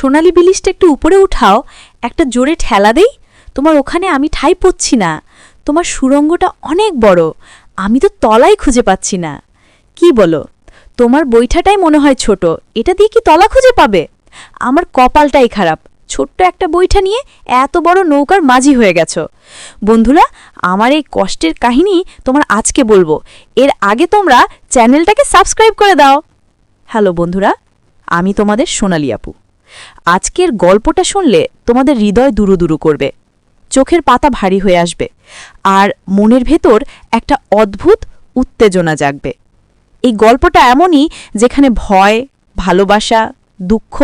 সোনালি বিলিশটা একটু উপরে উঠাও, একটা জোরে ঠেলা দেই। তোমার ওখানে আমি ঠাই পড়ছি না। তোমার সুরঙ্গটা অনেক বড়। আমি তো তলাই খুঁজে পাচ্ছি না। কি বলো? তোমার বৈঠাটাই মনে হয় ছোট। এটা দিয়ে কি তলা খুঁজে পাবে? আমার কপালটাই খারাপ। ছোট্ট একটা বৈঠা নিয়ে এত বড় নৌকার মাঝি হয়ে গেছো। বন্ধুরা, আমার এই কষ্টের কাহিনী তোমার আজকে বলব। এর আগে তোমরা চ্যানেলটাকে সাবস্ক্রাইব করে দাও। হ্যালো বন্ধুরা, আমি তোমাদের সোনালি আপু। আজকের গল্পটা শুনলে তোমাদের হৃদয় দুরু দুরু করবে, চোখের পাতা ভারী হয়ে আসবে, আর মনের ভেতর একটা অদ্ভুত উত্তেজনা জাগবে। এই গল্পটা এমনই যেখানে ভয়, ভালোবাসা, দুঃখ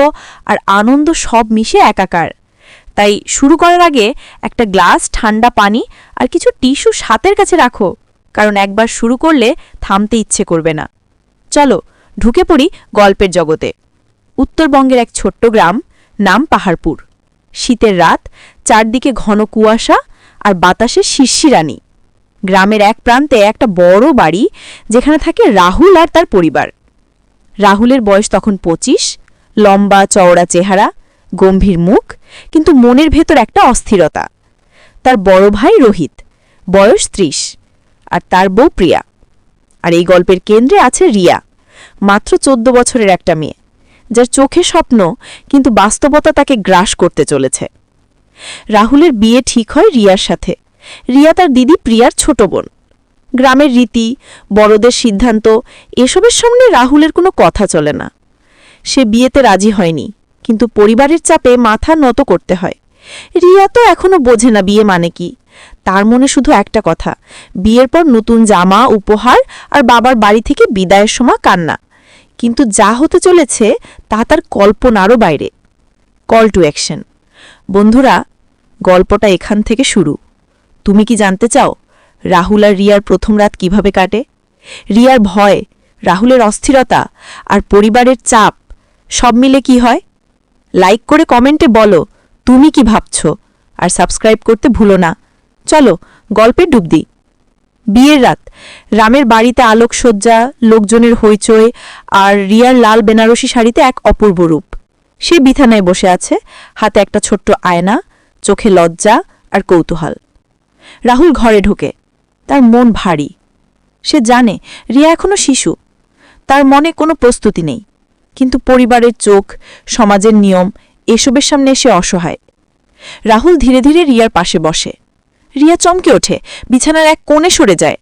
আর আনন্দ সব মিশে একাকার। তাই শুরু করার আগে একটা গ্লাস, ঠান্ডা পানি আর কিছু টিস্যু সাথের কাছে রাখো, কারণ একবার শুরু করলে থামতে ইচ্ছে করবে না। চলো, ঢুকে পড়ি গল্পের জগতে। উত্তরবঙ্গের এক ছোট্ট গ্রাম, নাম পাহাড়পুর। শীতের রাত, চারদিকে ঘন কুয়াশা আর বাতাসে শিরশিরানি। গ্রামের এক প্রান্তে একটা বড় বাড়ি, যেখানে থাকে রাহুল আর তার পরিবার। রাহুলের বয়স তখন পঁচিশ, লম্বা চওড়া চেহারা, গম্ভীর মুখ, কিন্তু মনের ভেতর একটা অস্থিরতা। তার বড় ভাই রোহিত, বয়স ত্রিশ, আর তার বউ প্রিয়া। আর এই গল্পের কেন্দ্রে আছে রিয়া, মাত্র চোদ্দ বছরের একটা মেয়ে। যার চোখে স্বপ্ন, কিন্তু বাস্তবতা তাকে গ্রাস করতে চলেছে। রাহুলের বিয়ে ঠিক হয় রিয়ার সাথে। রিয়া তার দিদি প্রিয়ার ছোট বোন। গ্রামের রীতি, বড়দের সিদ্ধান্ত, এসবের সামনে রাহুলের কোনো কথা চলে না। সে বিয়েতে রাজি হয়নি, কিন্তু পরিবারের চাপে মাথা নত করতে হয়। রিয়া তো এখনও বোঝে না বিয়ে মানে কি। তার মনে শুধু একটা কথা, বিয়ের পর নতুন জামা, উপহার আর বাবার বাড়ি থেকে বিদায়ের সময় কান্না। কিন্তু যা হতে চলেছে, তা তার কল্পনারও বাইরে। কল টু অ্যাকশন বন্ধুরা, গল্পটা এখান থেকে শুরু। তুমি কি জানতে চাও, রাহুল আর রিয়ার প্রথম রাত কীভাবে কাটে? রিয়ার ভয়, রাহুলের অস্থিরতা আর পরিবারের চাপ, সব মিলে কি হয়? লাইক করে কমেন্টে বলো, তুমি কি ভাবছ? আর সাবস্ক্রাইব করতে ভুলো না। চলো গল্পে ডুব দিই। বিয়ের রাত। রামের বাড়িতে আলোকসজ্জা, লোকজনের হইচই আর রিয়ার লাল বেনারসি শাড়িতে এক অপূর্ব রূপ। সে বিছানায় বসে আছে, হাতে একটা ছোট্ট আয়না, চোখে লজ্জা আর কৌতূহল। রাহুল ঘরে ঢোকে। তার মন ভারী। সে জানে, রিয়া এখনও শিশু। তার মনে কোনো প্রস্তুতি নেই। কিন্তু পরিবারের চোখ, সমাজের নিয়ম, এসবের সামনে এসে অসহায়। রাহুল ধীরে ধীরে রিয়ার পাশে বসে। রিয়া চমকে ওঠে, বিছানার এক কোণে সরে যায়।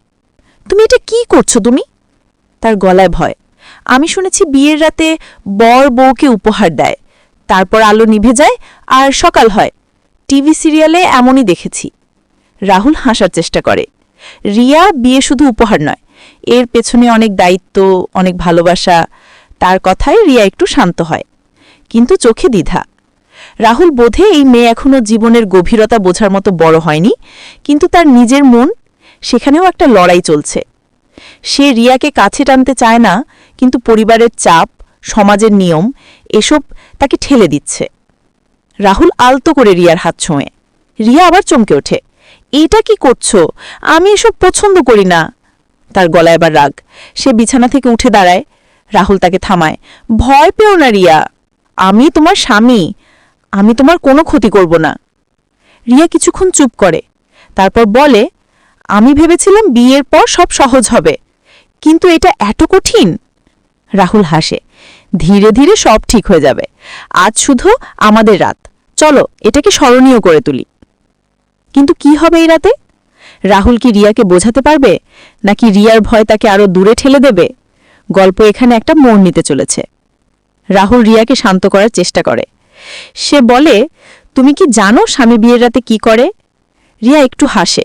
তুমি এটা কি করছ তুমি? তার গলায় ভয়। আমি শুনেছি বিয়ের রাতে বর বউকে উপহার দেয়। তারপর আলো নিভে যায় আর সকাল হয়। টিভি সিরিয়ালে এমনই দেখেছি। রাহুল হাসার চেষ্টা করে। রিয়া, বিয়ে শুধু উপহার নয়। এর পেছনে অনেক দায়িত্ব, অনেক ভালোবাসা। তার কথায় রিয়া একটু শান্ত হয়। কিন্তু চোখে দ্বিধা। রাহুল বোধে এই মেয়ে এখনও জীবনের গভীরতা বোঝার মতো বড় হয়নি, কিন্তু তার নিজের মন, সেখানেও একটা লড়াই চলছে। সে রিয়াকে কাছে টানতে চায় না, কিন্তু পরিবারের চাপ, সমাজের নিয়ম, এসব তাকে ঠেলে দিচ্ছে। রাহুল আলতো করে রিয়ার হাত ছোঁয়ে। রিয়া আবার চমকে ওঠে। এটা কি করছ? আমি এসব পছন্দ করি না। তার গলায় এবার রাগ। সে বিছানা থেকে উঠে দাঁড়ায়। রাহুল তাকে থামায়। ভয় পেও না রিয়া। আমি তোমার স্বামী। আমি তোমার কোনো ক্ষতি করব না। রিয়া কিছুক্ষণ চুপ করে। তারপর বলে, আমি ভেবেছিলাম বিয়ের পর সব সহজ হবে, কিন্তু এটা এত কঠিন? রাহুল হাসে, ধীরে ধীরে সব ঠিক হয়ে যাবে। আজ শুধু আমাদের রাত। চলো, এটাকে স্মরণীয় করে তুলি। কিন্তু কি হবে এই রাতে? রাহুল কি রিয়াকে বোঝাতে পারবে? নাকি রিয়ার ভয় তাকে আরও দূরে ঠেলে দেবে? গল্প এখানে একটা মোড় নিতে চলেছে। রাহুল রিয়াকে শান্ত করার চেষ্টা করে। সে বলে, তুমি কি জানো স্বামী বিয়ের রাতে কি করে? রিয়া একটু হাসে।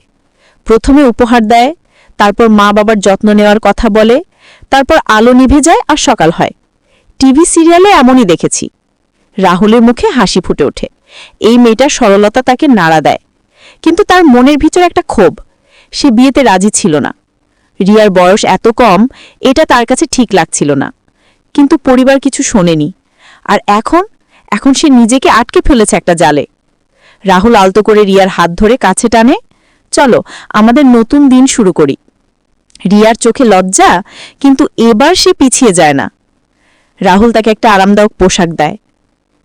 প্রথমে উপহার দেয়, তারপর মা বাবার যত্ন নেওয়ার কথা বলে, তারপর আলো নিভে যায় আর সকাল হয়। টিভি সিরিয়ালে এমনই দেখেছি। রাহুলের মুখে হাসি ফুটে ওঠে। এই মেয়েটার সরলতা তাকে নাড়া দেয়। কিন্তু তার মনের ভিতর একটা ক্ষোভ। সে বিয়েতে রাজি ছিল না। রিয়ার বয়স এত কম, এটা তার কাছে ঠিক লাগছিল না। কিন্তু পরিবার কিছু শোনেনি। আর এখন এখন সে নিজেকে আটকে ফেলেছে একটা জালে। রাহুল আলতো করে রিয়ার হাত ধরে কাছে টানে, চলো, আমাদের নতুন দিন শুরু করি। রিয়ার চোখে লজ্জা, কিন্তু এবার সে পিছিয়ে যায় না। রাহুল তাকে একটা আরামদায়ক পোশাক দেয়।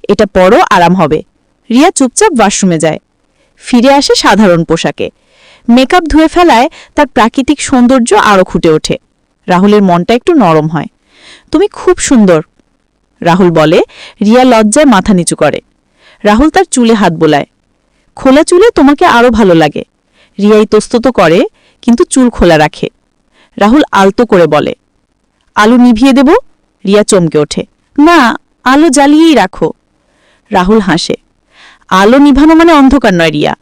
এটা পরও আরাম হবে। রিয়া চুপচাপ ওয়াশরুমে যায়। ফিরে আসে সাধারণ পোশাকে। মেকআপ ধুয়ে ফেলায় তার প্রাকৃতিক সৌন্দর্য আরও ফুটে ওঠে। রাহুলের মনটা একটু নরম হয়। তুমি খুব সুন্দর রাহুল বলে, রিয়া লজ্জায় মাথা নিচু করে। রাহুল তার চুলে হাত বোলায়। খোলা চুলে তোমাকে আরও ভালো লাগে। রিয়া ইতস্তত করে, কিন্তু চুল খোলা রাখে। রাহুল আলতো করে বলে, আলো নিভিয়ে দেব? রিয়া চমকে ওঠে, না, আলো জ্বালিয়েই রাখো। রাহুল হাসে, আলো নিভানো মানে অন্ধকার নয় রিয়া।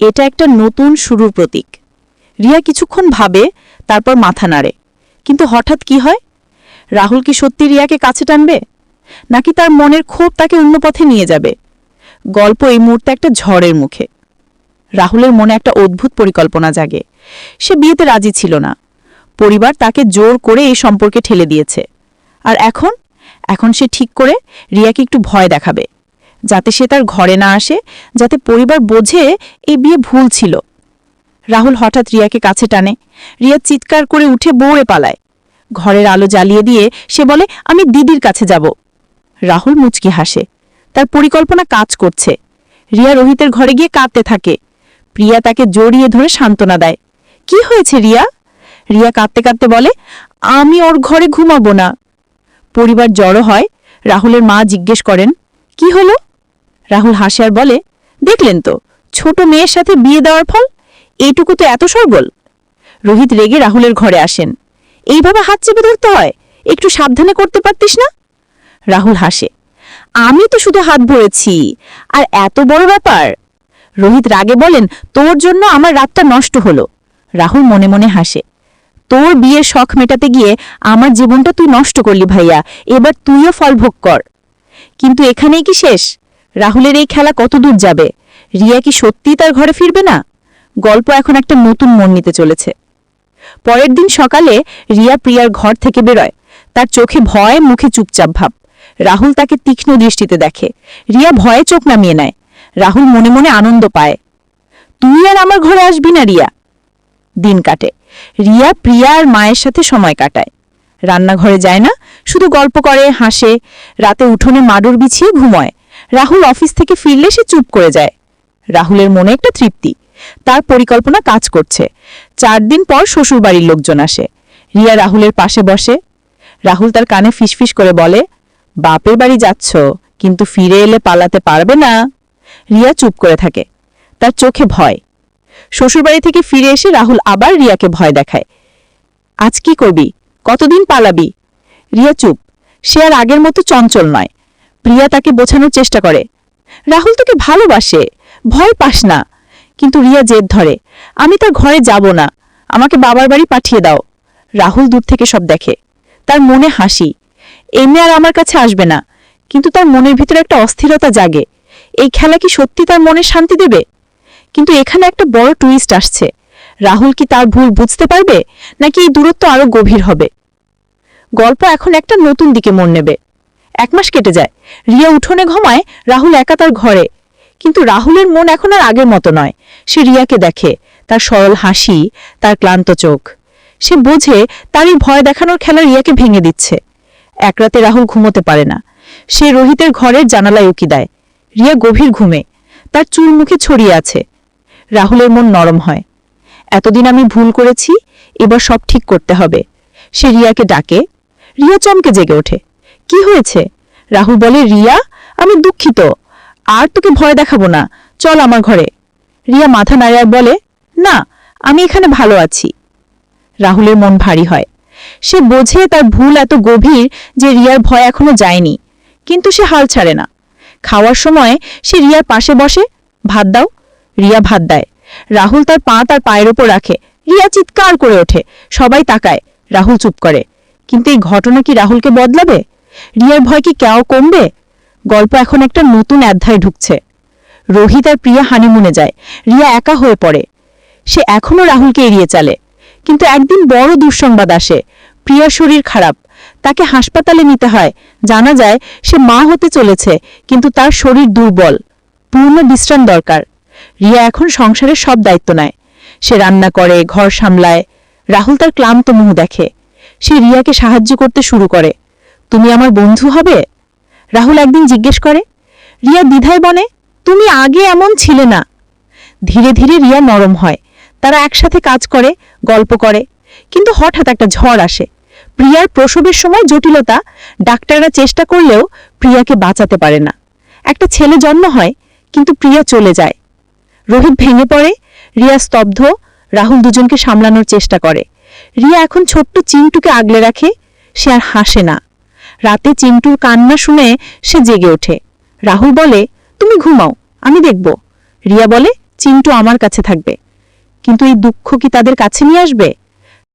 এটা একটা নতুন শুরুর প্রতীক। রিয়া কিছুক্ষণ ভাবে, তারপর মাথা নাড়ে। কিন্তু হঠাৎ কি হয়? রাহুল কি সত্যি রিয়াকে কাছে টানবে? নাকি তার মনের ক্ষোভ তাকে অন্য পথে নিয়ে যাবে? গল্প এই মুহূর্তে একটা ঝড়ের মুখে। রাহুলের মনে একটা অদ্ভুত পরিকল্পনা জাগে। সে বিয়েতে রাজি ছিল না। পরিবার তাকে জোর করে এই সম্পর্কে ঠেলে দিয়েছে। আর এখন? এখন সে ঠিক করে রিয়াকে একটু ভয় দেখাবে। যাতে সে তার ঘরে না আসে, যাতে পরিবার বোঝে এই বিয়ে ভুল ছিল। রাহুল হঠাৎ রিয়াকে কাছে টানে। রিয়া চিৎকার করে উঠে বৌড়ে পালায়। ঘরের আলো জ্বালিয়ে দিয়ে সে বলে, আমি দিদির কাছে যাব। রাহুল মুচকি হাসে। তার পরিকল্পনা কাজ করছে। রিয়া রোহিতের ঘরে গিয়ে কাঁদতে থাকে। প্রিয়া তাকে জড়িয়ে ধরে সান্ত্বনা দেয়। কি হয়েছে রিয়া? রিয়া কাঁদতে কাঁদতে বলে, আমি ওর ঘরে ঘুমাবো না। পরিবার জড়ো হয়। রাহুলের মা জিজ্ঞেস করেন, কি হলো? রাহুল হাসে আর বলে, দেখলেন তো, ছোট মেয়ের সাথে বিয়ে দেওয়ার ফল? এইটুকু তো এত সরগোল রোহিত রেগে রাহুলের ঘরে আসেন। এইভাবে হাত চেপে ধরতে হয়? একটু সাবধানে করতে পারতিস না? রাহুল হাসে। আমি তো শুধু হাত ভরেছি আর এত বড় ব্যাপার? রোহিত রাগে বলেন, তোর জন্য আমার রাতটা নষ্ট হলো। রাহুল মনে মনে হাসে। তোর বিয়ের শখ মেটাতে গিয়ে আমার জীবনটা তুই নষ্ট করলি ভাইয়া, এবার তুইও ফল ভোগ কর। কিন্তু এখানেই কি শেষ? রাহুলের এই খেলা কত দূর যাবে? রিয়া কি সত্যিই তার ঘরে ফিরবে না? গল্প এখন একটা নতুন মন নিতে চলেছে। পরের দিন সকালে রিয়া প্রিয়ার ঘর থেকে বেরোয়। তার চোখে ভয় মুখে চুপচাপ ভাব। রাহুল তাকে তীক্ষ্ণ দৃষ্টিতে দেখে। রিয়া ভয়ে চোখ নামিয়ে নেয়। রাহুল মনে মনে আনন্দ পায়। তুই আর আমার ঘরে আসবি না, রিয়া? দিন কাটে। রিয়া, প্রিয়া আর মায়ের সাথে সময় কাটায়। রান্নাঘরে যায় না, শুধু গল্প করে, হাসে। রাতে উঠোনে মাডুর বিছিয়ে ঘুমোয়। রাহুল অফিস থেকে ফিরলে সে চুপ করে যায়। রাহুলের মনে একটা তৃপ্তি। তার পরিকল্পনা কাজ করছে। চার দিন পর শ্বশুরবাড়ির লোকজন আসে। রিয়া রাহুলের পাশে বসে। রাহুল তার কানে ফিসফিস করে বলে বাপের বাড়ি যাচ্ছ, কিন্তু ফিরে এলে পালাতে পারবে না? রিয়া চুপ করে থাকে। তার চোখে ভয়। শ্বশুরবাড়ি থেকে ফিরে এসে রাহুল আবার রিয়াকে ভয় দেখায়। আজ কি করবি? কতদিন পালাবি? রিয়া চুপ। সে আর আগের মতো চঞ্চল নয়। প্রিয়া তাকে বোঝানোর চেষ্টা করে। রাহুল তোকে ভালোবাসে। ভয় পাস না। কিন্তু রিয়া জেদ ধরে। আমি তার ঘরে যাব না। আমাকে বাবার বাড়ি পাঠিয়ে দাও। রাহুল দূর থেকে সব দেখে। তার মনে হাসি। এমনি আর আমার কাছে আসবে না। কিন্তু তার মনের ভিতরে একটা অস্থিরতা জাগে। এই খেলা কি সত্যি তার মনে শান্তি দেবে? কিন্তু এখানে একটা বড় টুইস্ট আসছে। রাহুল কি তার ভুল বুঝতে পারবে? নাকি এই দূরত্ব আরও গভীর হবে? গল্প এখন একটা নতুন দিকে মন নেবে। এক মাস কেটে যায়। রিয়া উঠোনে ঘুমায়, রাহুল একা তার ঘরে। কিন্তু রাহুলের মন এখন আর আগের মতো নয়। সে রিয়াকে দেখে। তার সরল হাসি, তার ক্লান্ত চোখ। সে বোঝে তার এই ভয় দেখানোর খেলা রিয়াকে ভেঙে দিচ্ছে। এক রাতে রাহুল ঘুমোতে পারে না। সে রোহিতের ঘরের জানালায় উকি দেয়। রিয়া গভীর ঘুমে। তার চুল মুখে ছড়িয়ে আছে। রাহুলের মন নরম হয়। এতদিন আমি ভুল করেছি, এবার সব ঠিক করতে হবে। সে রিয়াকে ডাকে। রিয়া চমকে জেগে ওঠে। কি হয়েছে? রাহুল বলে, রিয়া, আমি দুঃখিত। আর তোকে ভয় দেখাবো না। চল আমার ঘরে। রিয়া মাথা নাড়ে আর বলে, না, আমি এখানে ভালো আছি। রাহুলের মন ভারী হয়। সে বোঝে তার ভুল এত গভীর যে রিয়ার ভয় এখনও যায়নি। কিন্তু সে হাল ছাড়ে না। খাওয়ার সময় সে রিয়ার পাশে বসে, ভাত দাও। রিয়া ভাত দেয়। রাহুল তার পা তার পায়ের ওপর রাখে। রিয়া চিৎকার করে ওঠে। সবাই তাকায়। রাহুল চুপ করে। কিন্তু এই ঘটনা কি রাহুলকে বদলাবে? রিয়ার ভয় কি কেউ কমবে? গল্প এখন একটা নতুন অধ্যায় ঢুকছে। রোহিত আর প্রিয়া হানিমুনে যায়। রিয়া একা হয়ে পড়ে। সে এখনও রাহুলকে এড়িয়ে চলে। কিন্তু একদিন বড় দুঃসংবাদ আসে। প্রিয়ার শরীর খারাপ। তাকে হাসপাতালে নিতে হয়। জানা যায়, সে মা হতে চলেছে, কিন্তু তার শরীর দুর্বল। পূর্ণ বিশ্রাম দরকার। রিয়া এখন সংসারের সব দায়িত্ব নেয়। সে রান্না করে, ঘর সামলায়। রাহুল তার ক্লান্ত মুখ দেখে। সে রিয়াকে সাহায্য করতে শুরু করে। তুমি আমার বন্ধু হবে? রাহুল একদিন জিজ্ঞেস করে। রিয়া দ্বিধায় বলে তুমি আগে এমন ছিলে না? ধীরে ধীরে রিয়া নরম হয়। তারা একসাথে কাজ করে, গল্প করে। কিন্তু হঠাৎ একটা ঝড় আসে। প্রিয়ার প্রসবের সময় জটিলতা, ডাক্তাররা চেষ্টা করলেও প্রিয়াকে বাঁচাতে পারে না। একটা ছেলে জন্ম হয়, কিন্তু প্রিয়া চলে যায়। রোহিত ভেঙে পড়ে, রিয়া স্তব্ধ, রাহুল দুজনকে সামলানোর চেষ্টা করে। রিয়া এখন ছোট্ট চিন্টুকে আগলে রাখে, সে আর হাসে না। রাতে চিন্টুর কান্না শুনে সে জেগে ওঠে। রাহুল বলে, তুমি ঘুমাও, আমি দেখব। রিয়া বলে, চিন্টু আমার কাছে থাকবে। কিন্তু এই দুঃখ কি তাদের কাছে নিয়ে আসবে?